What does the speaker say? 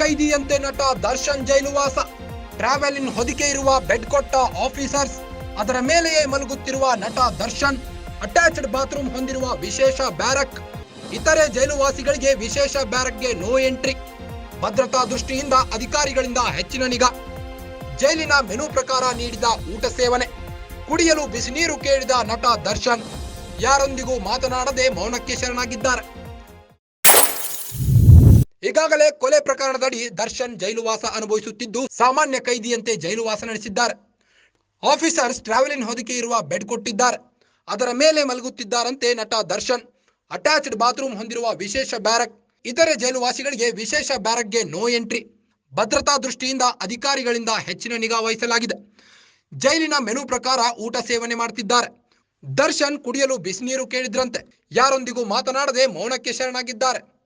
ಕೈದಿಯಂತೆ ನಟ Darshan ಜೈಲುವಾಸ. Travel in ಹೊದಿಕೆ ಇರುವ ಬೆಡ್ ಕೊಟ್ಟ ಆಫೀಸರ್ಸ್, ಅದರ ಮೇಲೆಯೇ ಮಲಗುತ್ತಿರುವ ನಟ ದರ್ಶನ್, ಅಟ್ಯಾಚ್ಡ್ ಬಾತ್ರೂಮ್ ಹೊಂದಿರುವ ವಿಶೇಷ ಬ್ಯಾರಕ್, ಇತರೆ ಜೈಲುವಾಸಿಗಳಿಗೆ ವಿಶೇಷ ಬ್ಯಾರಕ್ಗೆ ನೋ ಎಂಟ್ರಿ. ಭದ್ರತಾ ದೃಷ್ಟಿಯಿಂದ ಅಧಿಕಾರಿಗಳಿಂದ ಹೆಚ್ಚಿನ ನಿಗಾ. ಜೈಲಿನ ಮೆನು ಪ್ರಕಾರ ನೀಡಿದ ಊಟ ಸೇವನೆ, ಕುಡಿಯಲು ಬಿಸಿನೀರು ಕೇಳಿದ ನಟ ದರ್ಶನ್, ಯಾರೊಂದಿಗೂ ಮಾತನಾಡದೆ ಮೌನಕ್ಕೆ ಶರಣಾಗಿದ್ದಾರೆ. ಈಗಾಗಲೇ ಕೊಲೆ ಪ್ರಕರಣದಡಿ ದರ್ಶನ್ ಜೈಲುವಾಸ ಅನುಭವಿಸುತ್ತಿದ್ದು ಸಾಮಾನ್ಯ ಕೈದಿಯಂತೆ ಜೈಲುವಾಸ ನಡೆಸಿದ್ದಾರೆ. ಆಫೀಸರ್ಸ್ ಟ್ರಾವೆಲಿನ್ ಹೊದಿಕೆ ಇರುವ ಬೆಡ್ ಕೊಟ್ಟಿದ್ದಾರೆ. ಅದರ ಮೇಲೆ ಮಲಗುತ್ತಿದ್ದಾರಂತೆ ನಟ ದರ್ಶನ್. ಅಟ್ಯಾಚ್ಡ್ ಬಾತ್ರೂಮ್ ಹೊಂದಿರುವ ವಿಶೇಷ ಬ್ಯಾರಕ್. ಇತರೆ ಜೈಲುವಾಸಿಗಳಿಗೆ ವಿಶೇಷ ಬ್ಯಾರಕ್ಗೆ ನೋ ಎಂಟ್ರಿ. ಭದ್ರತಾ ದೃಷ್ಟಿಯಿಂದ ಅಧಿಕಾರಿಗಳಿಂದ ಹೆಚ್ಚಿನ ನಿಗಾ ವಹಿಸಲಾಗಿದೆ. ಜೈಲಿನ ಮೆನು ಪ್ರಕಾರ ಊಟ ಸೇವನೆ ಮಾಡ್ತಿದ್ದಾರೆ. ದರ್ಶನ್ ಕುಡಿಯಲು ಬಿಸಿನೀರು ಕೇಳಿದ್ರಂತೆ. ಯಾರೊಂದಿಗೂ ಮಾತನಾಡದೆ ಮೌನಕ್ಕೆ ಶರಣಾಗಿದ್ದಾರೆ.